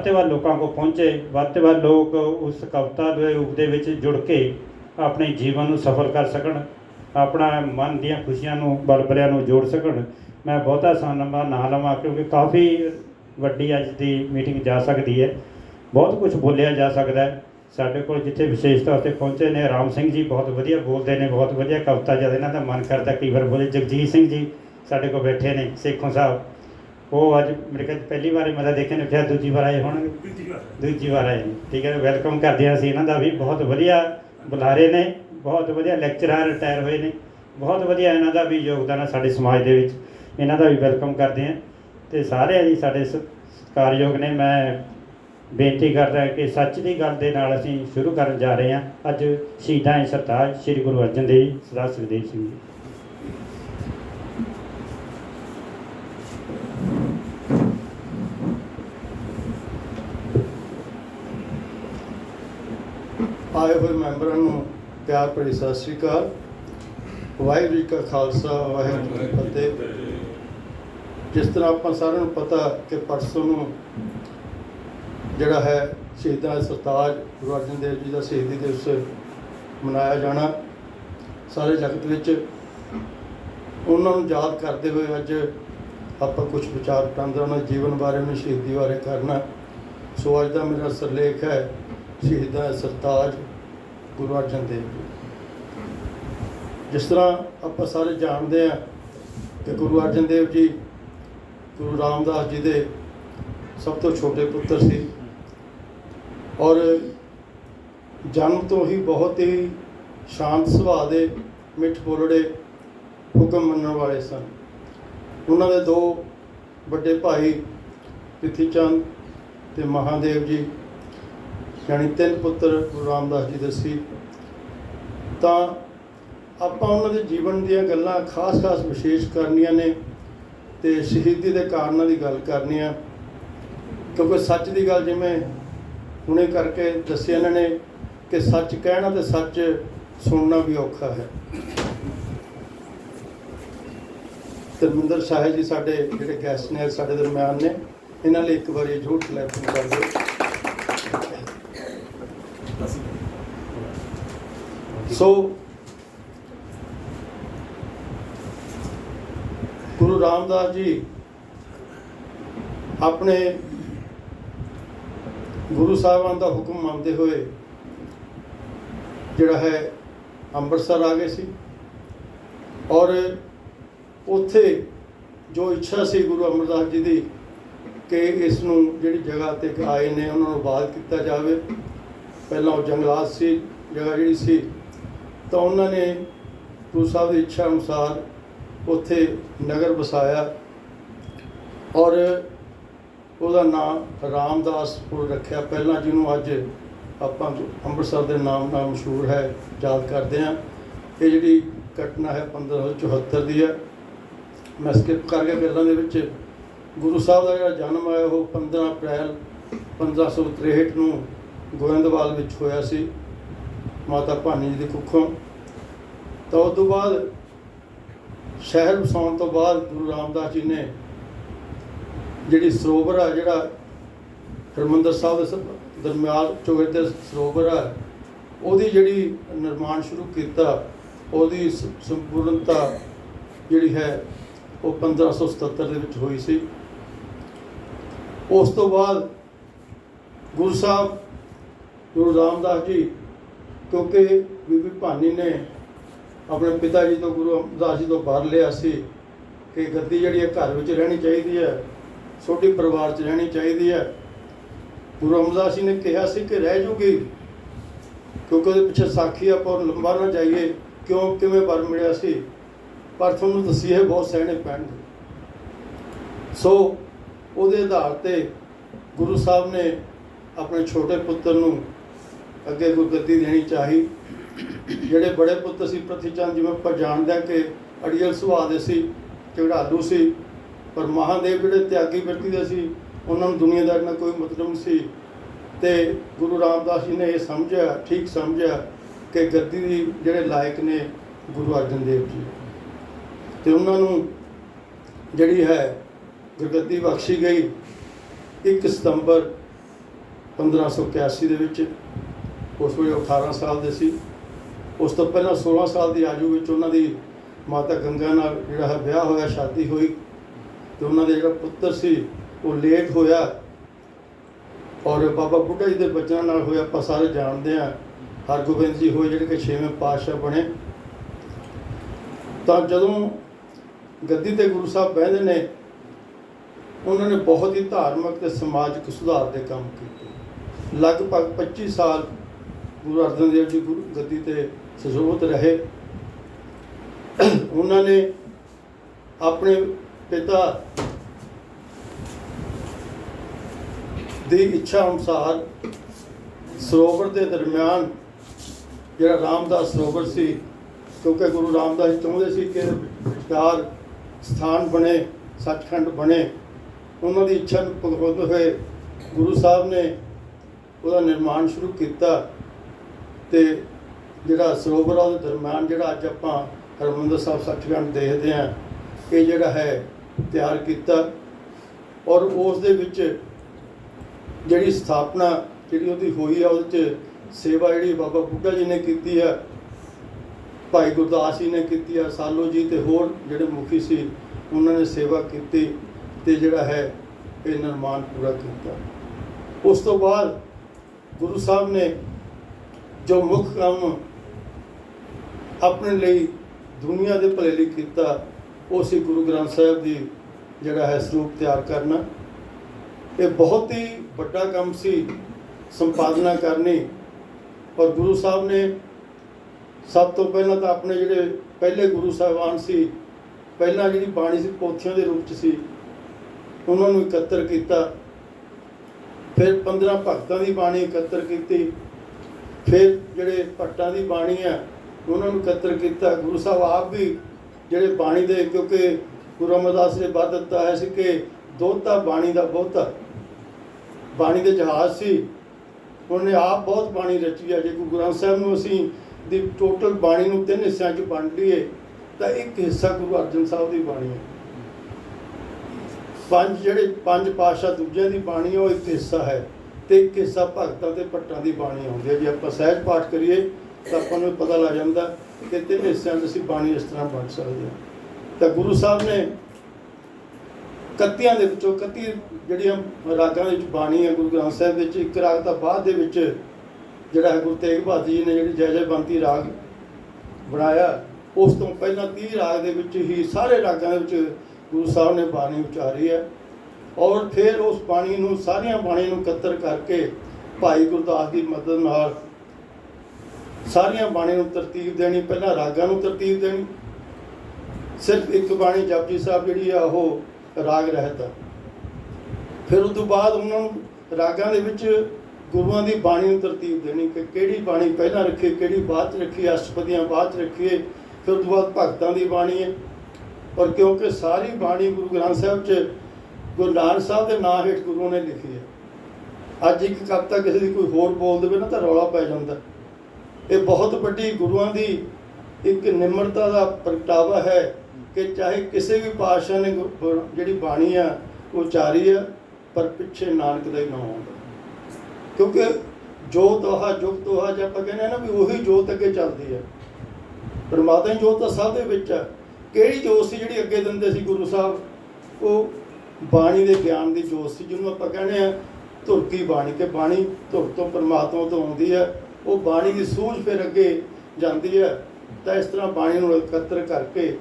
ਵੱਧ ਤੋਂ ਵੱਧ ਲੋਕਾਂ ਕੋਲ ਪਹੁੰਚੇ, ਵੱਧ ਤੋਂ ਵੱਧ ਲੋਕ ਉਸ ਕਵਿਤਾ ਦੇ ਰੂਪ ਦੇ ਵਿੱਚ ਜੁੜ ਕੇ ਆਪਣੇ ਜੀਵਨ ਨੂੰ ਸਫਲ ਕਰ ਸਕਣ, ਆਪਣਾ ਮਨ ਦੀਆਂ ਖੁਸ਼ੀਆਂ ਨੂੰ, ਬਲਬਲਿਆਂ ਨੂੰ ਜੋੜ ਸਕਣ। ਮੈਂ ਬਹੁਤਾ ਸਮਾਂ ਨਾ ਲਵਾਂ ਕਿਉਂਕਿ ਕਾਫੀ ਵੱਡੀ ਅੱਜ ਦੀ ਮੀਟਿੰਗ ਜਾ ਸਕਦੀ ਹੈ। ਬਹੁਤ ਕੁਝ ਬੋਲਿਆ ਜਾ ਸਕਦਾ ਹੈ। ਸਾਡੇ ਕੋਲ ਜਿੱਥੇ ਵਿਸ਼ੇਸ਼ ਤੌਰ ਤੇ ਪਹੁੰਚੇ ਨੇ, ਰਾਮ ਸਿੰਘ ਜੀ ਬਹੁਤ ਵਧੀਆ ਬੋਲਦੇ ਨੇ, ਬਹੁਤ ਵਧੀਆ ਕਵਿਤਾ ਜਦ ਇਹਨਾਂ ਦਾ ਮਨ ਕਰਦਾ, ਕਈ ਵਾਰ ਬੋਲੇ, ਜਗਜੀਤ ਸਿੰਘ ਜੀ ਸਾਡੇ ਕੋਲ ਬੈਠੇ ਨੇ, ਸੇਖੋਂ ਸਾਹਿਬ। ਉਹ ਅੱਜ ਮੇਰੇ ਖਿਆਲ ਪਹਿਲੀ ਵਾਰ ਮੈਂ ਤਾਂ ਦੇਖੇ ਨੇ ਫਿਰ ਦੂਜੀ ਵਾਰ ਆਏ ਹੋਣਗੇ। ਦੂਜੀ ਵਾਰ। ਆਏ ਠੀਕ ਹੈ ਵੈਲਕਮ ਕਰਦੇ ਹਾਂ ਅਸੀਂ ਇਹਨਾਂ ਦਾ ਵੀ। ਬਹੁਤ ਵਧੀਆ ਬੁਲਾਰੇ ਨੇ ਬਹੁਤ ਵਧੀਆ ਲੈਕਚਰਰ ਰਿਟਾਇਰ ਹੋਏ ਨੇ। ਬਹੁਤ ਵਧੀਆ ਇਹਨਾਂ ਦਾ ਵੀ ਯੋਗਦਾਨ ਹੈ ਸਾਡੇ ਸਮਾਜ ਦੇ ਵਿੱਚ। ਇਹਨਾਂ ਦਾ ਵੀ ਵੈਲਕਮ ਕਰਦੇ ਹਾਂ। ਤੇ ਸਾਰੇ ਜੀ ਸਾਡੇ ਸਤਿਕਾਰਯੋਗ ਨੇ। ਮੈਂ ਬੇਨਤੀ ਕਰਦਾ ਕਿ ਸੱਚ ਦੀ ਗੱਲ ਦੇ ਨਾਲ ਅਸੀਂ ਸ਼ੁਰੂ ਕਰਨ ਜਾ ਰਹੇ ਹਾਂ। ਅੱਜ ਸ਼ਹੀਦਾਂ ਦੇ ਸਰਤਾਜ ਸ੍ਰੀ ਗੁਰੂ ਅਰਜਨ ਦੇਵ ਜੀ, ਸਰਦਾਰ ਸੁਖਦੇਵ ਸਿੰਘ ਜੀ ਆਏ ਹੋਏ ਮੈਂਬਰਾਂ ਨੂੰ ਪਿਆਰ ਭਰੀ ਸਤਿ ਸ੍ਰੀ ਅਕਾਲ। ਵਾਹਿਗੁਰੂ ਜੀ ਕਾ ਖਾਲਸਾ, ਵਾਹਿਗੁਰੂ ਜੀ ਕੀ ਫਤਿਹ। ਜਿਸ ਤਰ੍ਹਾਂ ਆਪਾਂ ਸਾਰਿਆਂ ਨੂੰ ਪਤਾ ਕਿ ਪਰਸੋਂ ਨੂੰ ਜਿਹੜਾ ਹੈ ਸ਼ਹੀਦਾਂ ਦਾ ਸਰਤਾਜ ਗੁਰੂ ਅਰਜਨ ਦੇਵ ਜੀ ਦਾ ਸ਼ਹੀਦੀ ਦਿਵਸ ਮਨਾਇਆ ਜਾਣਾ ਸਾਰੇ ਜਗਤ ਵਿੱਚ। ਉਹਨਾਂ ਨੂੰ ਯਾਦ ਕਰਦੇ ਹੋਏ ਅੱਜ ਆਪਾਂ ਕੁਝ ਵਿਚਾਰ ਵਟਾਂਦਰਾ ਉਹਨਾਂ ਦੇ ਜੀਵਨ ਬਾਰੇ, ਉਹਨਾਂ ਸ਼ਹੀਦੀ ਬਾਰੇ ਕਰਨਾ। ਸੋ ਅੱਜ ਦਾ ਮੇਰਾ ਸਿਰਲੇਖ ਹੈ ਸ਼ਹੀਦਾਂ ਦਾ ਸਰਤਾਜ ਗੁਰੂ ਅਰਜਨ ਦੇਵ ਜੀ। ਜਿਸ ਤਰ੍ਹਾਂ ਆਪਾਂ ਸਾਰੇ ਜਾਣਦੇ ਹਾਂ ਕਿ ਗੁਰੂ ਅਰਜਨ ਦੇਵ ਜੀ ਗੁਰੂ ਰਾਮਦਾਸ ਜੀ ਦੇ ਸਭ ਤੋਂ ਛੋਟੇ ਪੁੱਤਰ ਸੀ। ਔਰ ਜਨਮ ਤੋਂ ਹੀ ਬਹੁਤ ਹੀ ਸ਼ਾਂਤ ਸੁਭਾਅ ਦੇ ਮਿੱਠ ਬੋਲੜੇ ਹੁਕਮ ਮੰਨਣ ਵਾਲੇ ਸਨ। ਉਹਨਾਂ ਦੇ ਦੋ ਵੱਡੇ ਭਾਈ ਪ੍ਰਿਥੀ ਚੰਦ ਤੇ ਮਹਾਦੇਵ ਜੀ ਯਾਨੀ ਤਿੰਨ ਪੁੱਤਰ ਗੁਰੂ ਰਾਮਦਾਸ ਜੀ ਦੱਸੀ, ਤਾਂ ਆਪਾਂ ਉਹਨਾਂ ਦੇ ਜੀਵਨ ਦੀਆਂ ਗੱਲਾਂ ਖਾਸ-ਖਾਸ ਵਿਸ਼ੇਸ਼ ਕਰਨੀਆਂ ਨੇ ਤੇ ਸ਼ਹੀਦੀ ਦੇ ਕਾਰਨਾਂ ਦੀ ਗੱਲ ਕਰਨੀ ਆ। ਕਿਉਂਕਿ ਸੱਚ ਦੀ ਗੱਲ ਜਿਵੇਂ ਹੁਣੇ ਕਰਕੇ ਦੱਸਿਆ ਇਹਨਾਂ ਨੇ ਕਿ ਸੱਚ ਕਹਿਣਾ ਤੇ ਸੱਚ ਸੁਣਨਾ ਵੀ ਔਖਾ ਹੈ। ਧਰਮਿੰਦਰ ਸਾਹਿਬ ਜੀ ਸਾਡੇ ਜਿਹੜੇ ਗੈਸਟ ਨੇ, ਸਾਡੇ ਦਰਮਿਆਨ ਨੇ, ਇਹਨਾਂ ਲਈ ਇੱਕ ਵਾਰੀ ਝੂਠ ਲੈ ਕਰ। ਸੋ ਗੁਰੂ ਰਾਮਦਾਸ ਜੀ ਆਪਣੇ ਗੁਰੂ ਸਾਹਿਬਾਨ ਦਾ ਹੁਕਮ ਮੰਨਦੇ ਹੋਏ ਜਿਹੜਾ ਹੈ ਅੰਮ੍ਰਿਤਸਰ ਆ ਗਏ ਸੀ ਔਰ ਉੱਥੇ ਜੋ ਇੱਛਾ ਸੀ ਗੁਰੂ ਅਮਰਦਾਸ ਜੀ ਦੀ ਕਿ ਇਸ ਨੂੰ ਜਿਹੜੀ ਜਗ੍ਹਾ ਤੇ ਆਏ ਨੇ, ਉਹਨਾਂ ਨੂੰ ਆਬਾਦ ਕੀਤਾ ਜਾਵੇ। ਪਹਿਲਾਂ ਉਹ ਜੰਗਲਾਤ ਸੀ, ਜਗ੍ਹਾ ਜਿਹੜੀ ਸੀ ਤਾਂ ਉਹਨਾਂ ਨੇ ਗੁਰੂ ਸਾਹਿਬ ਦੀ ਇੱਛਾ ਅਨੁਸਾਰ ਉੱਥੇ ਨਗਰ ਵਸਾਇਆ ਔਰ ਉਹਦਾ ਨਾਮ ਰਾਮਦਾਸਪੁਰ ਰੱਖਿਆ। ਪਹਿਲਾਂ ਜਿਹਨੂੰ ਅੱਜ ਆਪਾਂ ਅੰਮ੍ਰਿਤਸਰ ਦੇ ਨਾਮ ਨਾਲ ਮਸ਼ਹੂਰ ਹੈ, ਯਾਦ ਕਰਦੇ ਹਾਂ। ਇਹ ਜਿਹੜੀ ਘਟਨਾ ਹੈ 1574 ਦੀ ਹੈ। ਮੈਂ ਸਕਿਪ ਕਰ ਗਿਆ ਗੱਲਾਂ ਦੇ ਵਿੱਚ। ਗੁਰੂ ਸਾਹਿਬ ਦਾ ਜਿਹੜਾ ਜਨਮ ਆਇਆ ਉਹ 15 ਅਪ੍ਰੈਲ 1563 ਨੂੰ ਗੋਇੰਦਵਾਲ ਵਿੱਚ ਹੋਇਆ ਸੀ। ਮਾਤਾ ਭਾਨੀ ਜੀ ਦੀ ਕੁੱਖੋਂ। ਤਾਂ ਉਸ ਤੋਂ ਬਾਅਦ ਸ਼ਹਿਰ ਵਸਾਉਣ ਤੋਂ ਬਾਅਦ ਗੁਰੂ ਰਾਮਦਾਸ ਜੀ ਨੇ ਜਿਹੜੀ ਸਰੋਵਰ ਆ, ਜਿਹੜਾ ਹਰਮੰਦਰ ਸਾਹਿਬ ਦੇ ਸ- ਦਰਮਿਆਨ ਚੋਗਰ ਦੇ ਸਰੋਵਰ ਆ, ਉਹਦੀ ਜਿਹੜੀ ਨਿਰਮਾਣ ਸ਼ੁਰੂ ਕੀਤਾ, ਉਹਦੀ ਸੰਪੂਰਨਤਾ ਜਿਹੜੀ ਹੈ, ਉਹ 1577 ਦੇ ਵਿੱਚ ਹੋਈ ਸੀ। ਉਸ ਤੋਂ ਬਾਅਦ ਗੁਰੂ ਸਾਹਿਬ, ਗੁਰੂ ਰਾਮਦਾਸ ਜੀ ਕਿਉਂਕਿ ਬੀਬੀ ਭਾਨੀ ਨੇ ਆਪਣੇ ਪਿਤਾ ਜੀ ਤੋਂ, ਗੁਰੂ ਅਮਰਦਾਸ ਜੀ ਤੋਂ ਬਾਹਰ ਲਿਆ ਸੀ ਕਿ ਗੱਦੀ ਜਿਹੜੀ ਹੈ ਘਰ ਵਿੱਚ ਰਹਿਣੀ ਚਾਹੀਦੀ ਹੈ, ਛੋਟੀ ਪਰਿਵਾਰ 'ਚ ਰਹਿਣੀ ਚਾਹੀਦੀ ਹੈ। ਗੁਰੂ ਅਮਰਦਾਸ ਜੀ ਨੇ ਕਿਹਾ ਸੀ ਕਿ ਰਹਿ ਜੂਗੀ, ਕਿਉਂਕਿ ਉਹਦੇ ਪਿੱਛੇ ਸਾਖੀ ਆਪਾਂ ਉਹ ਲੰਬਾ ਨਾ ਜਾਈਏ, ਕਿਉਂ, ਕਿਵੇਂ ਵਰ ਮਿਲਿਆ ਸੀ। ਪਰ ਤੁਹਾਨੂੰ ਦਸੀਏ, ਬਹੁਤ ਸਹਿਣੇ ਪੈਣਗੇ ਸੋ ਉਹਦੇ ਆਧਾਰ ਤੇ ਗੁਰੂ ਸਾਹਿਬ ਨੇ ਆਪਣੇ ਛੋਟੇ ਪੁੱਤਰ ਨੂੰ ਅੱਗੇ ਗੁਰਗੱਦੀ ਦੇਣੀ ਚਾਹੀ। ਜਿਹੜੇ ਬੜੇ ਪੁੱਤ ਸੀ ਪ੍ਰਥੀ ਚੰਦ, ਜਿਵੇਂ ਆਪਾਂ ਜਾਣਦੇ ਹਾਂ ਕਿ ਅੜੀਅਲ ਸੁਭਾਅ ਦੇ ਸੀ ਝਗੜਾਲੂ ਸੀ, ਪਰ ਮਹਾਦੇਵ ਜਿਹੜੇ ਤਿਆਗੀ ਵਿਅਕਤੀ ਦੇ ਸੀ, ਉਹਨਾਂ ਨੂੰ ਦੁਨੀਆਦਾਰੀ ਨਾਲ ਕੋਈ ਮਤਲਬ ਨਹੀਂ ਸੀ। ਤੇ ਗੁਰੂ ਰਾਮਦਾਸ ਜੀ ਨੇ ਇਹ ਸਮਝਿਆ, ਠੀਕ ਸਮਝਿਆ ਕਿ ਗੱਦੀ ਦੀ ਜਿਹੜੇ ਲਾਇਕ ਨੇ ਗੁਰੂ ਅਰਜਨ ਦੇਵ ਜੀ। ਤੇ ਉਹਨਾਂ ਨੂੰ ਜਿਹੜੀ ਹੈ ਗੁਰਗੱਦੀ ਬਖਸ਼ੀ ਗਈ 1 ਸਤੰਬਰ 1581 ਦੇ ਵਿੱਚ। ਉਸ ਵੇਲੇ ਉਹ 18 ਸਾਲ ਦੇ ਸੀ। ਉਸ ਤੋਂ ਪਹਿਲਾਂ 16 ਸਾਲ ਦੀ ਆਯੂ ਵਿੱਚ ਉਹਨਾਂ ਦੀ ਮਾਤਾ ਗੰਗਾ ਨਾਲ ਜਿਹੜਾ ਹੈ ਵਿਆਹ ਹੋਇਆ, ਸ਼ਾਦੀ ਹੋਈ ਤੇ ਉਹਨਾਂ ਦੇ ਜਿਹੜਾ ਪੁੱਤਰ ਸੀ, ਉਹ ਲੇਟ ਹੋਇਆ ਔਰ ਬਾਬਾ ਬੁੱਢਾ ਜੀ ਦੇ ਬੱਚਿਆਂ ਨਾਲ ਹੋਇਆ, ਆਪਾਂ ਸਾਰੇ ਜਾਣਦੇ ਹਾਂ, ਹਰਗੋਬਿੰਦ ਜੀ ਹੋਏ ਜਿਹੜੇ ਕਿ ਛੇਵੇਂ ਪਾਤਸ਼ਾਹ ਬਣੇ। ਤਾਂ ਜਦੋਂ ਗੱਦੀ ਤੇ ਗੁਰੂ ਸਾਹਿਬ ਬਹਿੰਦੇ ਨੇ, ਉਹਨਾਂ ਨੇ ਬਹੁਤ ਹੀ ਧਾਰਮਿਕ ਤੇ ਸਮਾਜਿਕ ਸੁਧਾਰ ਦੇ ਕੰਮ ਕੀਤੇ। ਲਗਭਗ 25 ਸਾਲ ਗੁਰੂ ਅਰਜਨ ਦੇਵ ਜੀ ਗੁਰੂ ਗੱਦੀ ਤੇ ਸਜੋਤ ਰਹੇ। ਉਹਨਾਂ ਨੇ ਆਪਣੇ ਪਿਤਾ ਦੀ ਇੱਛਾ ਅਨੁਸਾਰ ਸਰੋਵਰ ਦੇ ਦਰਮਿਆਨ ਜਿਹੜਾ ਰਾਮਦਾਸ ਸਰੋਵਰ ਸੀ, ਕਿਉਂਕਿ ਗੁਰੂ ਰਾਮਦਾਸ ਚਾਹੁੰਦੇ ਸੀ ਕਿ ਵਿਚਕਾਰ ਸਥਾਨ ਬਣੇ, ਸੱਚਖੰਡ ਬਣੇ, ਉਹਨਾਂ ਦੀ ਇੱਛਾ ਨੂੰ ਪੂਰਨ ਹੋਏ। ਗੁਰੂ ਸਾਹਿਬ ਨੇ ਉਹਦਾ ਨਿਰਮਾਣ ਸ਼ੁਰੂ ਕੀਤਾ। ਤੇ ਜਿਹੜਾ ਸਰੋਵਰਾਂ ਦੇ ਦਰਮਿਆਨ ਜਿਹੜਾ ਅੱਜ ਆਪਾਂ ਹਰਮੰਦਰ ਸਾਹਿਬ ਸੱਚਖੰਡ ਦੇਖਦੇ ਆ ਇਹ ਜਿਹੜਾ ਹੈ ਤਿਆਰ ਕੀਤਾ ਔਰ ਉਸ ਦੇ ਵਿੱਚ ਜਿਹੜੀ ਸਥਾਪਨਾ ਜਿਹੜੀ ਉਹਦੀ ਹੋਈ ਆ, ਉਹਦੇ ਚ ਸੇਵਾ ਜਿਹੜੀ ਬਾਬਾ ਬੁੱਢਾ ਜੀ ਨੇ ਕੀਤੀ ਆ, ਭਾਈ ਗੁਰਦਾਸ ਜੀ ਨੇ ਕੀਤੀ ਆ, ਸਾਲੋ ਜੀ ਤੇ ਹੋਰ ਜਿਹੜੇ ਮੁਖੀ ਸੀ, ਉਹਨਾਂ ਨੇ ਸੇਵਾ ਕੀਤੀ ਤੇ ਜਿਹੜਾ ਹੈ ਇਹ ਨਿਰਮਾਣ ਪੂਰਾ ਕੀਤਾ। ਉਸ ਤੋਂ ਬਾਅਦ ਗੁਰੂ ਸਾਹਿਬ ਨੇ ਜੋ ਮੁੱਖ ਕੰਮ ਆਪਣੇ ਲਈ ਦੁਨੀਆ ਦੇ ਭਲੇ ਲਈ ਕੀਤਾ, ਉਹ ਸੀ ਗੁਰੂ ਗ੍ਰੰਥ ਸਾਹਿਬ ਦੀ ਜਿਹੜਾ ਹੈ ਸਰੂਪ ਤਿਆਰ ਕਰਨਾ। ਇਹ ਬਹੁਤ ਹੀ ਵੱਡਾ ਕੰਮ ਸੀ ਸੰਪਾਦਨਾ ਕਰਨੀ। ਔਰ ਗੁਰੂ ਸਾਹਿਬ ਨੇ ਸਭ ਤੋਂ ਪਹਿਲਾਂ ਤਾਂ ਆਪਣੇ ਜਿਹੜੇ ਪਹਿਲੇ ਗੁਰੂ ਸਾਹਿਬਾਨ ਸੀ, ਪਹਿਲਾਂ ਜਿਹੜੀ ਬਾਣੀ ਸੀ ਪੋਥੀਆਂ ਦੇ ਰੂਪ ਚ ਸੀ, ਉਹਨਾਂ ਨੂੰ ਇਕੱਤਰ ਕੀਤਾ। ਫਿਰ 15 ਭਗਤਾਂ ਦੀ ਬਾਣੀ ਇਕੱਤਰ ਕੀਤੀ। ਫਿਰ ਜਿਹੜੇ ਭੱਟਾਂ ਦੀ ਬਾਣੀ ਆ, ਉਹਨਾਂ ਨੂੰ ਇਕੱਤਰ ਕੀਤਾ। ਗੁਰੂ ਸਾਹਿਬ ਆਪ ਵੀ ਜਿਹੜੇ ਬਾਣੀ ਦੇ, ਕਿਉਂਕਿ ਗੁਰੂ ਅਮਰਦਾਸ ਨੇ ਬਾਤ ਦਿੱਤਾ ਹੈ ਸੀ ਕਿ ਦੋਤਾ ਬਾਣੀ ਦਾ ਬਹੁਤਾ ਬਾਣੀ ਦੇ ਜਹਾਜ਼ ਸੀ। ਉਹਨੇ ਆਪ ਬਹੁਤ ਬਾਣੀ ਰਚੀ ਹੈ ਜੇ ਗੁਰੂ ਗ੍ਰੰਥ ਸਾਹਿਬ ਨੂੰ ਅਸੀਂ ਦੀ ਟੋਟਲ ਬਾਣੀ ਨੂੰ ਤਿੰਨ ਹਿੱਸਿਆਂ 'ਚ ਵੰਡ ਲਈਏ, ਤਾਂ ਇੱਕ ਹਿੱਸਾ ਗੁਰੂ ਅਰਜਨ ਸਾਹਿਬ ਦੀ ਬਾਣੀ ਹੈ ਪੰਜ ਜਿਹੜੇ ਪੰਜ ਪਾਤਸ਼ਾਹ ਦੂਜਿਆਂ ਦੀ ਬਾਣੀ ਉਹ ਇੱਕ ਹਿੱਸਾ ਹੈ। ਤੇ ਇੱਕ ਹਿੱਸਾ ਭਗਤਾਂ ਤੇ ਭੱਟਾਂ ਦੀ ਬਾਣੀ ਆਉਂਦੀ ਹੈ। ਜੇ ਆਪਾਂ ਸਹਿਜ ਪਾਠ ਕਰੀਏ, ਤਾਂ ਆਪਾਂ ਨੂੰ ਪਤਾ ਲੱਗ ਜਾਂਦਾ ਕਿ ਤਿੰਨ ਹਿੱਸਿਆਂ 'ਚ ਅਸੀਂ ਬਾਣੀ ਇਸ ਤਰ੍ਹਾਂ ਵੰਡ ਸਕਦੇ ਹਾਂ। ਤਾਂ ਗੁਰੂ ਸਾਹਿਬ ਨੇ ਕੱਤੀਆਂ ਦੇ ਵਿੱਚੋਂ ਕੱਤੀ ਜਿਹੜੀਆਂ ਰਾਗਾਂ ਦੇ ਵਿੱਚ ਬਾਣੀ ਹੈ, ਗੁਰੂ ਗ੍ਰੰਥ ਸਾਹਿਬ ਵਿੱਚ, ਇੱਕ ਰਾਗ ਤਾਂ ਬਾਅਦ ਦੇ ਵਿੱਚ ਜਿਹੜਾ ਹੈ ਗੁਰੂ ਤੇਗ ਬਹਾਦਰ ਜੀ ਨੇ ਜਿਹੜੀ ਜੈ ਜੈ ਬੰਤੀ ਰਾਗ ਬਣਾਇਆ, ਉਸ ਤੋਂ ਪਹਿਲਾਂ 30 ਰਾਗ ਦੇ ਵਿੱਚ ਹੀ ਸਾਰੇ ਰਾਗਾਂ ਦੇ ਵਿੱਚ ਗੁਰੂ ਸਾਹਿਬ ਨੇ ਬਾਣੀ ਉਚਾਰੀ ਹੈ। ਔਰ ਫਿਰ ਉਸ ਬਾਣੀ ਨੂੰ, ਸਾਰੀਆਂ ਬਾਣੀ ਨੂੰ ਇਕੱਤਰ ਕਰਕੇ ਭਾਈ ਗੁਰਦਾਸ ਦੀ ਮਦਦ ਨਾਲ ਸਾਰੀਆਂ ਬਾਣੀ ਨੂੰ ਤਰਤੀਬ ਦੇਣੀ, ਪਹਿਲਾਂ ਰਾਗਾਂ ਨੂੰ ਤਰਤੀਬ ਦੇਣੀ। ਸਿਰਫ ਇੱਕ ਬਾਣੀ ਜਪਜੀ ਸਾਹਿਬ ਜਿਹੜੀ ਆ, ਉਹ ਰਾਗ ਰਹਿਤ ਆ। ਫਿਰ ਉਸ ਤੋਂ ਬਾਅਦ ਉਹਨਾਂ ਨੂੰ ਰਾਗਾਂ ਦੇ ਵਿੱਚ ਗੁਰੂਆਂ ਦੀ ਬਾਣੀ ਨੂੰ ਤਰਤੀਬ ਦੇਣੀ ਕਿ ਕਿਹੜੀ ਬਾਣੀ ਪਹਿਲਾਂ ਰੱਖੀਏ ਕਿਹੜੀ ਬਾਅਦ ਚ ਰੱਖੀਏ ਅਸ਼ਟਪਦੀਆਂ ਬਾਅਦ ਚ ਰੱਖੀਏ ਫਿਰ ਉਸ ਤੋਂ ਬਾਅਦ ਭਗਤਾਂ ਦੀ ਬਾਣੀ ਹੈ ਔਰ ਕਿਉਂਕਿ ਸਾਰੀ ਬਾਣੀ ਗੁਰੂ ਗ੍ਰੰਥ ਸਾਹਿਬ ਚ ਗੁਰੂ ਨਾਨਕ ਸਾਹਿਬ ਦੇ ਨਾਂ ਹੇਠ ਗੁਰੂ ਨੇ ਲਿਖੀ ਹੈ। ਅੱਜ ਇੱਕ ਕਵਿਤਾ ਕਿਸੇ ਦੀ ਕੋਈ ਹੋਰ ਬੋਲ ਦੇਵੇ ਨਾ ਤਾਂ ਰੌਲਾ ਪੈ ਜਾਂਦਾ। ਇਹ ਬਹੁਤ ਵੱਡੀ ਗੁਰੂਆਂ ਦੀ ਇੱਕ ਨਿਮਰਤਾ ਦਾ ਪ੍ਰਗਟਾਵਾ ਹੈ ਕਿ ਚਾਹੇ ਕਿਸੇ ਵੀ ਪਾਤਸ਼ਾਹ ਨੇ ਗੁਰ- ਜਿਹੜੀ ਬਾਣੀ ਆ, ਉਹ ਚਾਰੀ ਆ, ਪਰ ਪਿੱਛੇ ਨਾਨਕ ਦਾ ਹੀ ਨਾਮ ਆਉਂਦਾ ਕਿਉਂਕਿ ਜੋਤ ਆਹ ਜੁਗਤ ਤੋਹਾ ਜੇ ਆਪਾਂ ਕਹਿੰਦੇ ਆ ਨਾ ਵੀ ਉਹੀ ਜੋਤ ਅੱਗੇ ਚੱਲਦੀ ਹੈ ਪਰਮਾਤਮਾ ਜੋਤ ਤਾਂ ਸਭ ਦੇ ਵਿੱਚ ਆ। ਕਿਹੜੀ ਜੋਤ ਸੀ ਜਿਹੜੀ ਅੱਗੇ ਦਿੰਦੇ ਸੀ ਗੁਰੂ ਸਾਹਿਬ? ਉਹ ਬਾਣੀ ਦੇ ਗਿਆਨ ਦੀ ਜੋਤ ਸੀ, ਜਿਹਨੂੰ ਆਪਾਂ ਕਹਿੰਦੇ ਆ ਧੁਰਕੀ ਬਾਣੀ, ਕਿ ਬਾਣੀ ਧੁਰ ਤੋਂ ਪਰਮਾਤਮਾ ਤੋਂ ਆਉਂਦੀ ਹੈ, ਉਹ ਬਾਣੀ ਦੀ ਸੂਝ ਫਿਰ ਅੱਗੇ ਜਾਂਦੀ ਹੈ। ਤਾਂ ਇਸ ਤਰ੍ਹਾਂ ਬਾਣੀ ਨੂੰ ਇਕੱਤਰ ਕਰਕੇ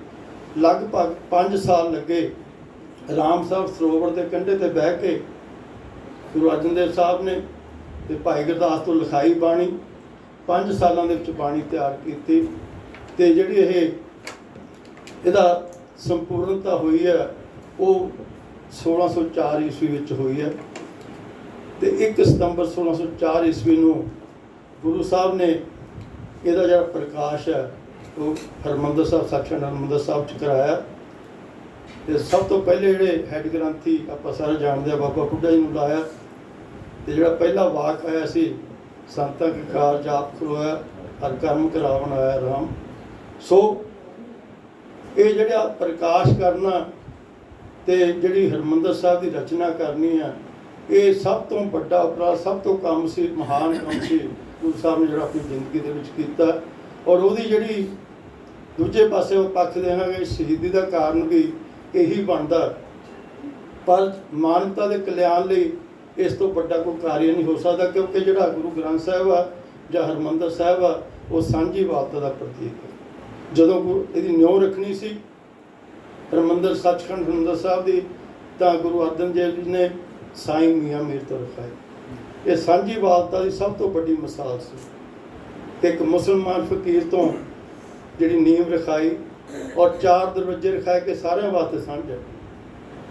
ਲਗਭਗ 5 ਸਾਲ ਲੱਗੇ ਰਾਮ ਸਾਹਿਬ ਸਰੋਵਰ ਦੇ ਕੰਢੇ ਤੇ ਬਹਿ ਕੇ ਗੁਰੂ ਅਰਜਨ ਦੇਵ ਸਾਹਿਬ ਨੇ ਤੇ ਭਾਈ ਗੁਰਦਾਸ ਤੋਂ ਲਿਖਾਈ ਬਾਣੀ 5 ਸਾਲਾਂ ਦੇ ਵਿੱਚ ਬਾਣੀ ਤਿਆਰ ਕੀਤੀ। ਤੇ ਜਿਹੜੀ ਇਹ ਇਹਦਾ ਸੰਪੂਰਨਤਾ ਹੋਈ ਹੈ, ਉਹ 1604 ਈਸਵੀ ਵਿੱਚ ਹੋਈ ਹੈ ਤੇ 1 ਸਤੰਬਰ 1604 ਈਸਵੀ ਨੂੰ ਗੁਰੂ ਸਾਹਿਬ ਨੇ ਇਹਦਾ ਜਿਹੜਾ ਪ੍ਰਕਾਸ਼ ਹੈ, ਉਹ ਹਰਮੰਦਰ ਸਾਹਿਬ ਸੱਚਖੰਡ ਹਰਮੰਦਰ ਸਾਹਿਬ ਚ ਕਰਾਇਆ। ਤੇ ਸਭ ਤੋਂ ਪਹਿਲੇ ਜਿਹੜੇ ਹੈਡ ਗ੍ਰੰਥੀ ਆਪਾਂ ਸਾਰੇ ਜਾਣਦੇ ਆ, ਬਾਬਾ ਬੁੱਢਾ ਜੀ ਨੂੰ ਲਾਇਆ ਤੇ ਜਿਹੜਾ ਪਹਿਲਾ ਵਾਕ ਆਇਆ ਸੀ, ਸੰਤਾਂ ਕੀ ਕਾਰ ਜਾਪ ਕਰਵਾਇਆ, ਹਰ ਕਰਮ ਕਰਾਵਣ ਆਇਆ ਰਾਮ। ਸੋ ਇਹ ਜਿਹੜਾ ਪ੍ਰਕਾਸ਼ ਕਰਨਾ ਤੇ ਜਿਹੜੀ ਹਰਮੰਦਰ ਸਾਹਿਬ ਦੀ ਰਚਨਾ ਕਰਨੀ ਆ, ਇਹ ਸਭ ਤੋਂ ਵੱਡਾ ਉਪਰਾਲਾ ਸਭ ਤੋਂ ਕੰਮ ਸੀ, ਮਹਾਨ ਕੰਮ ਸੀ, ਗੁਰੂ ਸਾਹਿਬ ਨੇ ਜਿਹੜਾ ਆਪਣੀ ਜ਼ਿੰਦਗੀ ਦੇ ਵਿੱਚ ਕੀਤਾ। ਔਰ ਉਹਦੀ ਜਿਹੜੀ ਦੂਜੇ ਪਾਸੇ ਉਹ ਪੱਖ ਦੇਵਾਂਗੇ ਸ਼ਹੀਦੀ ਦਾ ਕਾਰਨ ਵੀ ਇਹੀ ਬਣਦਾ। ਪਰ ਮਾਨਵਤਾ ਦੇ ਕਲਿਆਣ ਲਈ ਇਸ ਤੋਂ ਵੱਡਾ ਕੋਈ ਕਾਰਜ ਨਹੀਂ ਹੋ ਸਕਦਾ, ਕਿਉਂਕਿ ਜਿਹੜਾ ਗੁਰੂ ਗ੍ਰੰਥ ਸਾਹਿਬ ਆ ਜਾਂ ਹਰਮੰਦਰ ਸਾਹਿਬ ਆ, ਉਹ ਸਾਂਝੀ ਵਾਲਤਾ ਦਾ ਪ੍ਰਤੀਕ ਹੈ ਜਦੋਂ ਗੁਰੂ ਇਹਦੀ ਨਿਉ ਰੱਖਣੀ ਸੀ ਹਰਮੰਦਰ ਸੱਚਖੰਡ ਹਰਮੰਦਰ ਸਾਹਿਬ ਦੀ ਤਾਂ ਗੁਰੂ ਅਰਜਨ ਦੇਵ ਜੀ ਨੇ ਸਾਈਂ ਮੀਆਂ ਮੀਰ ਤੋਂ ਰਖਾਈ। ਇਹ ਸਾਂਝੀ ਵਾਲਤਾ ਦੀ ਸਭ ਤੋਂ ਵੱਡੀ ਮਿਸਾਲ ਸੀ। ਇੱਕ ਮੁਸਲਮਾਨ ਫਕੀਰ ਤੋਂ ਜਿਹੜੀ ਨੀਂਵ ਰਖਾਈ ਔਰ ਚਾਰ ਦਰਵਾਜ਼ੇ ਰਖਾਏ ਕਿ ਸਾਰਿਆਂ ਵਾਸਤੇ ਸਾਂਝਾ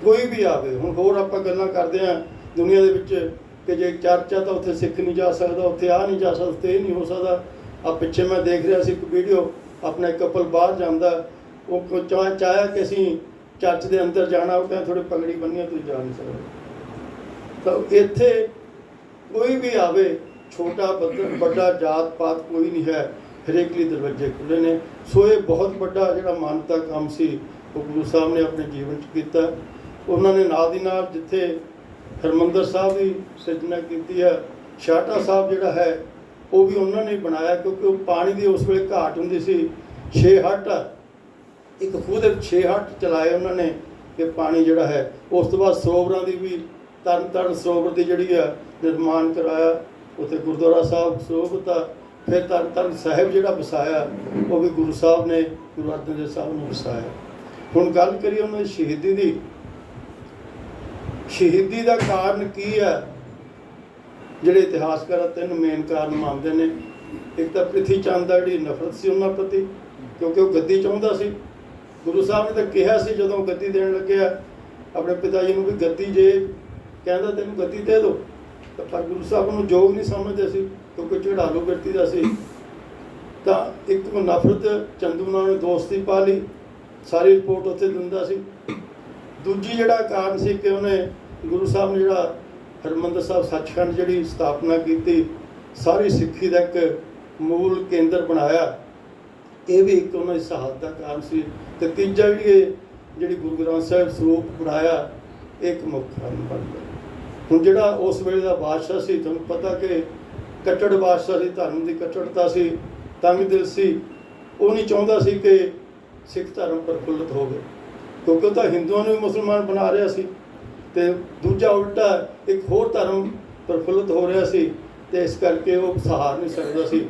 ਕੋਈ ਵੀ ਆਵੇ, ਹੁਣ ਹੋਰ ਆਪਾਂ ਗੱਲਾਂ ਕਰਦੇ ਆ ਦੁਨੀਆ ਦੇ ਵਿੱਚ ਕਿ ਜੇ ਚਰਚਾ ਤਾਂ ਉੱਥੇ ਸਿੱਖ ਨਹੀਂ ਜਾ ਸਕਦਾ, ਉੱਥੇ ਆ ਨਹੀਂ ਜਾ ਸਕਦਾ, ਉੱਥੇ ਇਹ ਨਹੀਂ ਹੋ ਸਕਦਾ। ਆ ਪਿੱਛੇ ਮੈਂ ਦੇਖ ਰਿਹਾ ਸੀ ਇੱਕ ਵੀਡੀਓ ਆਪਣਾ ਕਪਲ ਬਾਹਰ ਜਾਂਦਾ ਉਹ ਚਾਹ ਚਾਹਿਆ ਕਿ ਅਸੀਂ ਚਰਚ ਦੇ ਅੰਦਰ ਜਾਣਾ, ਉਹ ਕਹਿੰਦਾ ਥੋੜੀ ਪਗੜੀ ਬੰਨੀ ਤੁਸੀਂ ਜਾ ਨਹੀਂ ਸਕਦੇ। ਤਾਂ ਇੱਥੇ ਕੋਈ ਵੀ ਆਵੇ, ਛੋਟਾ ਵੱਡਾ- ਵੱਡਾ ਜਾਤ ਪਾਤ ਕੋਈ ਨਹੀਂ ਹੈ। ਹਰੇਕ ਲਈ ਦਰਵਾਜ਼ੇ ਖੁੱਲੇ ਨੇ। ਸੋ ਇਹ ਬਹੁਤ ਵੱਡਾ ਜਿਹੜਾ ਮਾਨਤਾ ਕੰਮ ਸੀ, ਉਹ ਗੁਰੂ ਸਾਹਿਬ ਨੇ ਆਪਣੇ ਜੀਵਨ 'ਚ ਕੀਤਾ। ਉਹਨਾਂ ਨੇ ਨਾਲ ਦੀ ਨਾਲ ਜਿੱਥੇ ਹਰਮੰਦਰ ਸਾਹਿਬ ਦੀ ਸਿਰਜਣਾ ਕੀਤੀ ਹੈ, ਛਾਟਾ ਸਾਹਿਬ ਜਿਹੜਾ ਹੈ, ਉਹ ਵੀ ਉਹਨਾਂ ਨੇ ਬਣਾਇਆ, ਕਿਉਂਕਿ ਉਹ ਪਾਣੀ ਦੀ ਉਸ ਵੇਲੇ ਘਾਟ ਹੁੰਦੀ ਸੀ। 6 ਹੱਟ ਇੱਕ ਖੂਹ ਦੇ 6 ਹੱਟ ਚਲਾਏ ਉਹਨਾਂ ਨੇ ਕਿ ਪਾਣੀ ਜਿਹੜਾ ਹੈ, ਉਸ ਤੋਂ ਬਾਅਦ ਸਰੋਵਰਾਂ ਦੀ ਵੀ ਤਰਨ ਤਰਨ ਸਰੋਵਰ ਦੀ ਜਿਹੜੀ ਆ ਨਿਰਮਾਣ ਕਰਾਇਆ, ਉੱਥੇ ਗੁਰਦੁਆਰਾ ਸਾਹਿਬ ਸਰੋਵਰ ਦਾ ਫਿਰ ਤਰਨ ਤਰਨ ਸਾਹਿਬ ਜਿਹੜਾ ਵਸਾਇਆ, ਉਹ ਵੀ ਗੁਰੂ ਸਾਹਿਬ ਨੇ, ਗੁਰੂ ਅਰਜਨ ਦੇਵ ਸਾਹਿਬ ਨੇ ਵਸਾਇਆ। ਹੁਣ ਗੱਲ ਕਰੀਏ ਉਹਨਾਂ ਦੀ ਸ਼ਹੀਦੀ ਦੀ। ਸ਼ਹੀਦੀ ਦਾ ਕਾਰਨ ਕੀ ਹੈ ਜਿਹੜੇ ਇਤਿਹਾਸਕਾਰ ਤਿੰਨ ਮੇਨ ਕਾਰਨ ਮੰਨਦੇ ਨੇ। ਇੱਕ ਤਾਂ ਪ੍ਰਿਥੀ ਚੰਦ ਦਾ ਜਿਹੜੀ ਨਫ਼ਰਤ ਸੀ ਉਹਨਾਂ ਪ੍ਰਤੀ, ਕਿਉਂਕਿ ਉਹ ਗੱਦੀ ਚਾਹੁੰਦਾ ਸੀ। ਗੁਰੂ ਸਾਹਿਬ ਨੇ ਤਾਂ ਕਿਹਾ ਸੀ ਜਦੋਂ ਗੱਦੀ ਦੇਣ ਲੱਗਿਆ, ਆਪਣੇ ਪਿਤਾ ਜੀ ਨੂੰ ਵੀ ਗੱਦੀ ਜੇ, ਕਹਿੰਦਾ ਤੈਨੂੰ ਗੱਦੀ ਦੇ ਦਿਓ ਤਾਂ ਪਰ ਗੁਰੂ ਸਾਹਿਬ ਨੂੰ ਯੋਗ ਨਹੀਂ ਸਮਝਦੇ ਸੀ, ਕਿਉਂਕਿ ਚੜਾਲੂ ਵਿਅਕਤੀ ਦਾ ਸੀ। ਤਾਂ ਇੱਕ ਉਹ ਨਫ਼ਰਤ ਚੰਦੂ ਨਾਲ ਦੋਸਤੀ ਪਾ ਲਈ, ਸਾਰੀ ਰਿਪੋਰਟ ਉੱਥੇ ਦਿੰਦਾ ਸੀ। ਦੂਜੀ ਜਿਹੜਾ ਕਾਰਨ ਸੀ ਕਿ ਉਹਨੇ ਗੁਰੂ ਸਾਹਿਬ ਨੇ ਜਿਹੜਾ ਹਰਮੰਦਰ ਸਾਹਿਬ ਸੱਚਖੰਡ ਜਿਹੜੀ ਸਥਾਪਨਾ ਕੀਤੀ, ਸਾਰੀ ਸਿੱਖੀ ਦਾ ਇੱਕ ਮੂਲ ਕੇਂਦਰ ਬਣਾਇਆ, ਇਹ ਵੀ ਇੱਕ ਉਹਨਾਂ ਦੀ ਸ਼ਹਾਦਤ ਦਾ ਕਾਰਨ ਸੀ। ਤੇ ਤੀਜਾ ਜਿਹੜੀ ਇਹ ਜਿਹੜੀ ਗੁਰੂ ਗ੍ਰੰਥ ਸਾਹਿਬ ਸਰੂਪ ਬਣਾਇਆ, ਇਹ ਇੱਕ ਮੁੱਖ ਧਰਮ ਬਣ ਗਿਆ। ਹੁਣ ਜਿਹੜਾ ਉਸ ਵੇਲੇ ਦਾ ਬਾਦਸ਼ਾਹ ਸੀ, ਤੁਹਾਨੂੰ ਪਤਾ ਕਿ ਕੱਟੜ ਬਾਦਸ਼ਾਹ ਸੀ, ਧਰਮ ਦੀ ਕੱਟੜਤਾ ਸੀ, ਤੰਗ ਦਿਲ ਸੀ, ਉਹ ਨਹੀਂ ਚਾਹੁੰਦਾ ਸੀ ਕਿ ਸਿੱਖ ਧਰਮ ਪ੍ਰਫੁੱਲਤ ਹੋਵੇ। ਕਿਉਂਕਿ ਉਹ ਤਾਂ ਹਿੰਦੂਆਂ ਨੂੰ ਵੀ ਮੁਸਲਮਾਨ ਬਣਾ ਰਿਹਾ ਸੀ ਤੇ ਦੂਜਾ ਉਲਟਾ ਇੱਕ ਹੋਰ ਧਰਮ ਪ੍ਰਫੁੱਲਤ ਹੋ ਰਿਹਾ ਸੀ ਤੇ ਇਸ ਕਰਕੇ ਉਹ ਸਹਾਰ ਨਹੀਂ ਸਕਦਾ ਸੀ।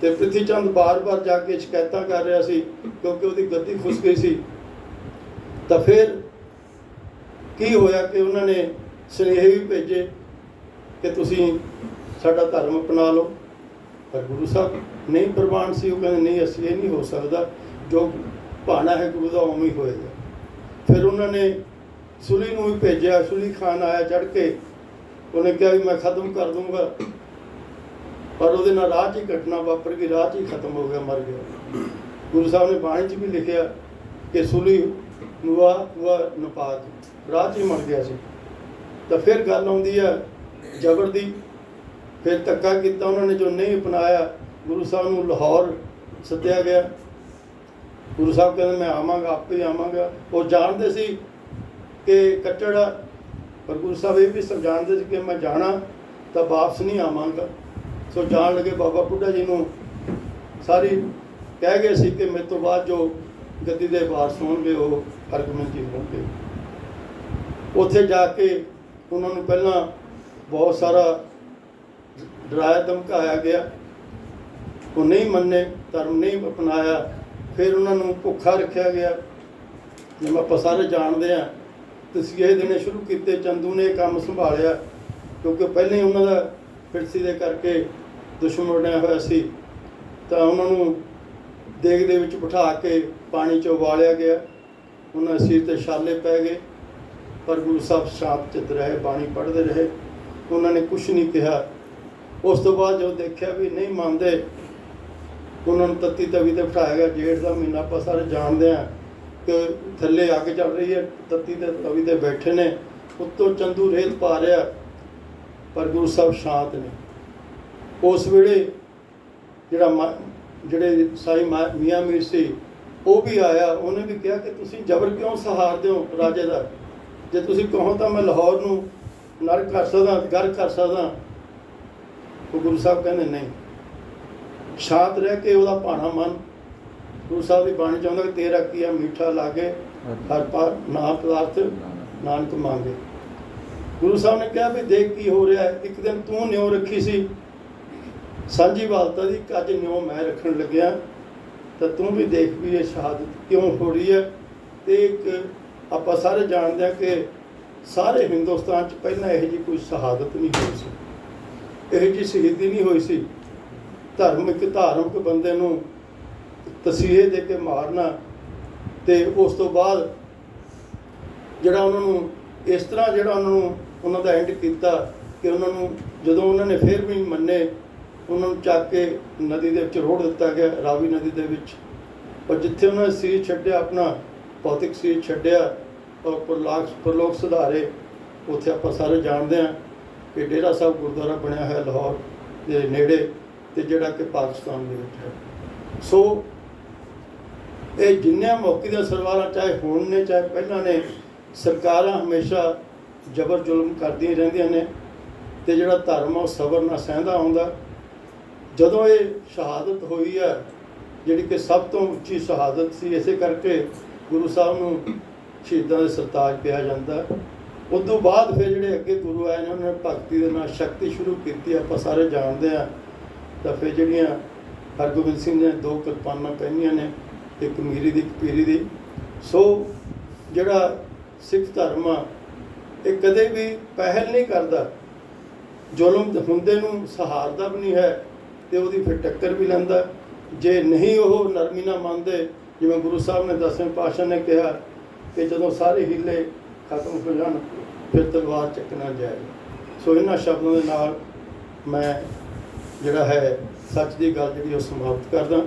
ਤੇ ਪ੍ਰਿਥੀ ਚੰਦ ਬਾਰ-ਬਾਰ ਜਾ ਕੇ ਸ਼ਿਕਾਇਤਾਂ ਕਰ ਰਿਹਾ ਸੀ, ਕਿਉਂਕਿ ਉਹਦੀ ਗੱਦੀ ਖੁੱਸ ਗਈ ਸੀ। ਤਾਂ ਫਿਰ ਕੀ ਹੋਇਆ ਕਿ ਉਹਨਾਂ ਨੇ ਸੁਨੇਹੇ ਵੀ ਭੇਜੇ ਕਿ ਤੁਸੀਂ ਸਾਡਾ ਧਰਮ ਅਪਣਾ ਲਓ। ਪਰ ਗੁਰੂ ਸਾਹਿਬ ਨਹੀਂ ਪ੍ਰਵਾਨ ਸੀ, ਉਹ ਕਹਿੰਦੇ, ਨਹੀਂ, ਅਸੀਂ ਇਹ ਨਹੀਂ ਹੋ ਸਕਦਾ। ਜੋ ਭਾਣਾ ਹੈ ਗੁਰੂ ਦਾ, ਉਵੇਂ ਹੀ ਹੋਏਗਾ ਫਿਰ ਉਹਨਾਂ ਨੇ ਸੁਲੀ ਨੂੰ ਵੀ ਭੇਜਿਆ, ਸੁਲੀ ਖਾਨ ਆਇਆ ਚੜ ਕੇ। ਉਹਨੇ ਕਿਹਾ ਵੀ ਮੈਂ ਖਤਮ ਕਰ ਦੂੰਗਾ। ਪਰ ਉਹਦੇ ਨਾਲ ਰਾਹ 'ਚ ਹੀ ਘਟਨਾ ਵਾਪਰ ਗਈ ਰਾਹ 'ਚ ਹੀ ਖਤਮ ਹੋ ਗਿਆ ਮਰ ਗਿਆ। ਗੁਰੂ ਸਾਹਿਬ ਨੇ ਬਾਣੀ 'ਚ ਵੀ ਲਿਖਿਆ ਕਿ ਸੁਲੀ ਨੂਆ ਹੁਆ ਨਪਾਤ। ਰਾਹ 'ਚ ਹੀ ਮਰ ਗਿਆ ਸੀ। ਤਾਂ ਫਿਰ ਗੱਲ ਆਉਂਦੀ ਹੈ ਜ਼ਬਰ ਦੀ। ਫਿਰ ਧੱਕਾ ਕੀਤਾ ਉਹਨਾਂ ਨੇ ਜੋ ਨਹੀਂ ਅਪਣਾਇਆ ਗੁਰੂ ਸਾਹਿਬ ਨੂੰ ਲਾਹੌਰ ਸੱਦਿਆ ਗਿਆ। ਗੁਰੂ ਸਾਹਿਬ ਕਹਿੰਦੇ ਮੈਂ ਆਵਾਂਗਾ ਆਪੇ ਆਵਾਂਗਾ। ਉਹ ਜਾਣਦੇ ਸੀ ਕਿ ਕੱਟੜ ਆ, ਪਰ ਗੁਰੂ ਸਾਹਿਬ ਇਹ ਵੀ ਸਭ ਜਾਣਦੇ ਸੀ ਕਿ ਮੈਂ ਜਾਣਾ ਤਾਂ ਵਾਪਸ ਨਹੀਂ ਆਵਾਂਗਾ। ਸੋ ਜਾਣ ਲੱਗੇ ਬਾਬਾ ਬੁੱਢਾ ਜੀ ਨੂੰ। ਸਾਰੀ ਕਹਿ ਗਏ ਸੀ ਕਿ ਮੇਰੇ ਤੋਂ ਬਾਅਦ ਜੋ ਗੱਦੀ ਦੇ ਵਾਰਸ ਹੋਣਗੇ ਉਹ ਹਰਗੋਬਿੰਦ ਜੀ ਹੋਣਗੇ। ਉੱਥੇ ਜਾ ਕੇ ਉਹਨਾਂ ਨੂੰ ਪਹਿਲਾਂ ਬਹੁਤ ਸਾਰਾ ਡਰਾਇਆ, ਧਮਕਾਇਆ ਗਿਆ। ਉਹ ਨਹੀਂ ਮੰਨੇ, ਧਰਮ ਨਹੀਂ ਅਪਣਾਇਆ। ਫਿਰ ਉਹਨਾਂ ਨੂੰ ਭੁੱਖਾ ਰੱਖਿਆ ਗਿਆ। ਜਿਵੇਂ ਆਪਾਂ ਸਾਰੇ ਜਾਣਦੇ ਆ ਤਸੀਹੇ ਦੇਣੇ ਸ਼ੁਰੂ ਕੀਤੇ, ਚੰਦੂ ਨੇ ਕੰਮ ਸੰਭਾਲਿਆ, ਕਿਉਂਕਿ ਪਹਿਲਾਂ ਹੀ ਉਹਨਾਂ ਦਾ ਫਿਰਸੀ ਦੇ ਕਰਕੇ ਦੁਸ਼ਮਣ ਬਣਿਆ ਹੋਇਆ ਸੀ, ਤਾਂ ਉਹਨਾਂ ਨੂੰ ਦੇਗ ਦੇ ਵਿੱਚ ਬਿਠਾ ਕੇ ਪਾਣੀ 'ਚ ਉਬਾਲਿਆ ਗਿਆ। ਉਹਨਾਂ ਸਿਰ ਤੇ ਛਾਲੇ ਪੈ ਗਏ, ਪਰ ਗੁਰੂ ਸਾਹਿਬ ਸ਼ਾਂਤ ਚਿੱਤ ਰਹੇ, ਬਾਣੀ ਪੜ੍ਹਦੇ ਰਹੇ। ਉਹਨਾਂ ਨੇ ਕੁਝ ਨਹੀਂ ਕਿਹਾ। ਉਸ ਤੋਂ ਬਾਅਦ ਜੋ ਦੇਖਿਆ ਵੀ ਨਹੀਂ ਮੰਨਦੇ, ਉਹਨਾਂ ਨੂੰ ਤੱਤੀ ਤਵੀ ਤੇ ਬਿਠਾਇਆ ਗਿਆ। ਜੇਠ ਦਾ ਮਹੀਨਾ ਆਪਾਂ ਸਾਰੇ ਜਾਣਦੇ ਆ ਕਿ ਥੱਲੇ ਅੱਗ ਚੱਲ ਰਹੀ ਹੈ, ਤੱਤੀ ਤੇ ਤਵੀ ਤੇ ਬੈਠੇ ਨੇ, ਉੱਤੋਂ ਚੰਦੂ ਰੇਤ ਪਾ ਰਿਹਾ, ਪਰ ਗੁਰੂ ਸਾਹਿਬ ਸ਼ਾਂਤ ਨੇ। ਉਸ ਵੇਲੇ ਜਿਹੜਾ ਮਾ- ਜਿਹੜੇ ਸਾਈ ਮਾ- ਮੀਆਂ ਮੀਰ ਸੀ, ਉਹ ਵੀ ਆਇਆ। ਉਹਨੇ ਵੀ ਕਿਹਾ ਕਿ ਤੁਸੀਂ ਜ਼ਬਰ ਕਿਉਂ ਸਹਾਰਦੇ ਹੋ ਰਾਜੇ ਦਾ? ਜੇ ਤੁਸੀਂ ਕਹੋ ਤਾਂ ਮੈਂ ਲਾਹੌਰ ਨੂੰ ਨਰਕ ਕਰ ਸਕਦਾ ਗਰ ਕਰ ਸਕਦਾ। ਉਹ ਗੁਰੂ ਸਾਹਿਬ ਕਹਿੰਦੇ, ਨਹੀਂ। ਸ਼ਾਂਤ ਰਹਿ ਕੇ ਉਹਦਾ ਭਾਣਾ ਮਨ। ਗੁਰੂ ਸਾਹਿਬ ਦੀ ਬਾਣੀ ਚਾਹੁੰਦਾ ਕਿ ਤੇਰਾ ਕੀ ਹੈ ਮਿੱਠਾ ਲਾਗੇ, ਹਰ ਪਾ ਨਾ ਪਦਾਰਥ, ਨਾਨਕ ਮੰਗੇ। ਗੁਰੂ ਸਾਹਿਬ ਨੇ ਕਿਹਾ ਵੀ ਦੇਖ ਕੀ ਹੋ ਰਿਹਾ ਹੈ। ਇੱਕ ਦਿਨ ਤੂੰ ਨਿਉ ਰੱਖੀ ਸੀ। ਸਾਂਝੀ ਵਾਲਤਾ ਦੀ ਕਿ ਅੱਜ ਨਿਉ ਮੈਂ ਰੱਖਣ ਲੱਗਿਆ। ਤਾਂ ਤੂੰ ਵੀ ਦੇਖ ਵੀ ਇਹ ਸ਼ਹਾਦਤ ਕਿਉਂ ਹੋ ਰਹੀ ਹੈ? ਤੇ ਇੱਕ ਆਪਾਂ ਸਾਰੇ ਜਾਣਦੇ ਹਾਂ ਕਿ ਸਾਰੇ ਹਿੰਦੁਸਤਾਨ 'ਚ ਪਹਿਲਾਂ ਇਹੋ ਜਿਹੀ ਕੋਈ ਸ਼ਹਾਦਤ ਨਹੀਂ ਹੋਈ ਸੀ। ਇਹੋ ਜਿਹੀ ਸ਼ਹੀਦੀ ਨਹੀਂ ਹੋਈ ਸੀ। ਧਾਰਮਿਕ ਧਾਰਮਿਕ ਬੰਦੇ ਨੂੰ ਤਸੀਹੇ ਦੇ ਕੇ ਮਾਰਨਾ ਤੇ ਉਸ ਤੋਂ ਬਾਅਦ ਜਿਹੜਾ ਉਹਨਾਂ ਨੂੰ, ਇਸ ਤਰ੍ਹਾਂ ਜਿਹੜਾ ਉਹਨਾਂ ਨੂੰ, ਉਹਨਾਂ ਦਾ ਐਂਡ ਕੀਤਾ ਕਿ ਉਹਨਾਂ ਨੂੰ ਜਦੋਂ ਉਹਨਾਂ ਨੇ ਫਿਰ ਵੀ ਮੰਨੇ ਉਹਨਾਂ ਨੂੰ ਚੱਕ ਕੇ ਨਦੀ ਦੇ ਵਿੱਚ ਰੋੜ ਦਿੱਤਾ ਗਿਆ, ਰਾਵੀ ਨਦੀ ਦੇ ਵਿੱਚ। ਪਰ ਜਿੱਥੇ ਉਹਨਾਂ ਨੇ ਸੀਰ ਛੱਡਿਆ, ਆਪਣਾ ਭੌਤਿਕ ਸੀਰ ਛੱਡਿਆ ਔਰ ਪ੍ਰਲਾਕ ਪ੍ਰਲੋਕ ਸੁਧਾਰੇ, ਉੱਥੇ ਆਪਾਂ ਸਾਰੇ ਜਾਣਦੇ ਹਾਂ ਕਿ ਡੇਰਾ ਸਾਹਿਬ ਗੁਰਦੁਆਰਾ ਬਣਿਆ ਹੋਇਆ ਲਾਹੌਰ ਦੇ ਨੇੜੇ ਤੇ ਜਿਹੜਾ ਕਿ ਪਾਕਿਸਤਾਨ ਦੇ ਵਿੱਚ ਹੈ। ਸੋ ਇਹ ਜਿੰਨੇ ਮੌਕੇ ਦੀਆਂ ਸਰਕਾਰਾਂ ਚਾਹੇ ਹੁਣ ਨੇ, ਚਾਹੇ ਪਹਿਲਾਂ ਨੇ, ਸਰਕਾਰਾਂ ਹਮੇਸ਼ਾ ਜ਼ਬਰ ਜ਼ੁਲਮ ਕਰਦੀਆਂ ਰਹਿੰਦੀਆਂ ਨੇ ਤੇ ਜਿਹੜਾ ਧਰਮ ਆ ਉਹ ਸਬਰ ਨਾਲ ਸਹਿੰਦਾ ਹੁੰਦਾ। ਜਦੋਂ ਇਹ ਸ਼ਹਾਦਤ ਹੋਈ ਹੈ, ਜਿਹੜੀ ਕਿ ਸਭ ਤੋਂ ਉੱਚੀ ਸ਼ਹਾਦਤ ਸੀ, ਇਸੇ ਕਰਕੇ ਗੁਰੂ ਸਾਹਿਬ ਨੂੰ ਸ਼ਹੀਦਾਂ ਦੇ ਸਰਤਾਜ ਕਿਹਾ ਜਾਂਦਾ ਉਸ ਤੋਂ ਬਾਅਦ ਫਿਰ ਜਿਹੜੇ ਅੱਗੇ ਗੁਰੂ ਆਏ ਨੇ, ਉਹਨਾਂ ਨੇ ਭਗਤੀ ਦੇ ਨਾਲ ਸ਼ਕਤੀ ਸ਼ੁਰੂ ਕੀਤੀ, ਆਪਾਂ ਸਾਰੇ ਜਾਣਦੇ ਆ ਤਾਂ ਫਿਰ ਜਿਹੜੀਆਂ ਹਰਗੋਬਿੰਦ ਸਿੰਘ ਨੇ ਦੋ ਕਿਰਪਾਨਾਂ ਪਹਿਨੀਆਂ ਨੇ, ਇੱਕ ਮੀਰੀ ਦੀ, ਇੱਕ ਪੀਰੀ ਦੀ। ਸੋ ਜਿਹੜਾ ਸਿੱਖ ਧਰਮ ਆ, ਇਹ ਕਦੇ ਵੀ ਪਹਿਲ ਨਹੀਂ ਕਰਦਾ। ਜ਼ੁਲਮ ਹੁੰਦੇ ਨੂੰ ਸਹਾਰਦਾ ਵੀ ਨਹੀਂ ਹੈ। ਤੇ ਉਹਦੀ ਫਿਰ ਟੱਕਰ ਵੀ ਲੈਂਦਾ ਜੇ ਨਹੀਂ ਉਹ ਨਰਮੀ ਨਾਲ ਮੰਨਦੇ, ਜਿਵੇਂ ਗੁਰੂ ਸਾਹਿਬ ਨੇ ਦਸਵੇਂ ਪਾਤਸ਼ਾਹ ਨੇ ਕਿਹਾ ਕਿ ਜਦੋਂ ਸਾਰੇ ਹੀਲੇ ਖਤਮ ਹੋ ਜਾਣ, ਫਿਰ ਤਲਵਾਰ ਚੱਕਣਾ ਜਾਏ ਸੋ ਇਹਨਾਂ ਸ਼ਬਦਾਂ ਦੇ ਨਾਲ ਮੈਂ ਜਿਹੜਾ ਹੈ, ਸੱਚ ਦੀ ਗੱਲ ਜਿਹੜੀ ਉਹ ਸਮਾਪਤ ਕਰਦਾ।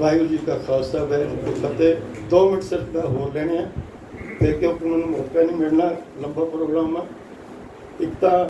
ਵਾਹਿਗੁਰੂ ਜੀ ਕਾ ਖਾਲਸਾ, ਵਾਹਿਗੁਰੂ ਜੀ ਫਤਿਹ। 2 ਮਿੰਟ ਸਿਰਫ ਮੈਂ ਹੋਰ ਲੈਣੇ ਆ। ਤੇ ਕਿਉਂਕਿ ਮੈਨੂੰ ਮੌਕਾ ਨਹੀਂ ਮਿਲਣਾ, ਲੰਬਾ ਪ੍ਰੋਗਰਾਮ ਆ। ਇੱਕ ਤਾਂ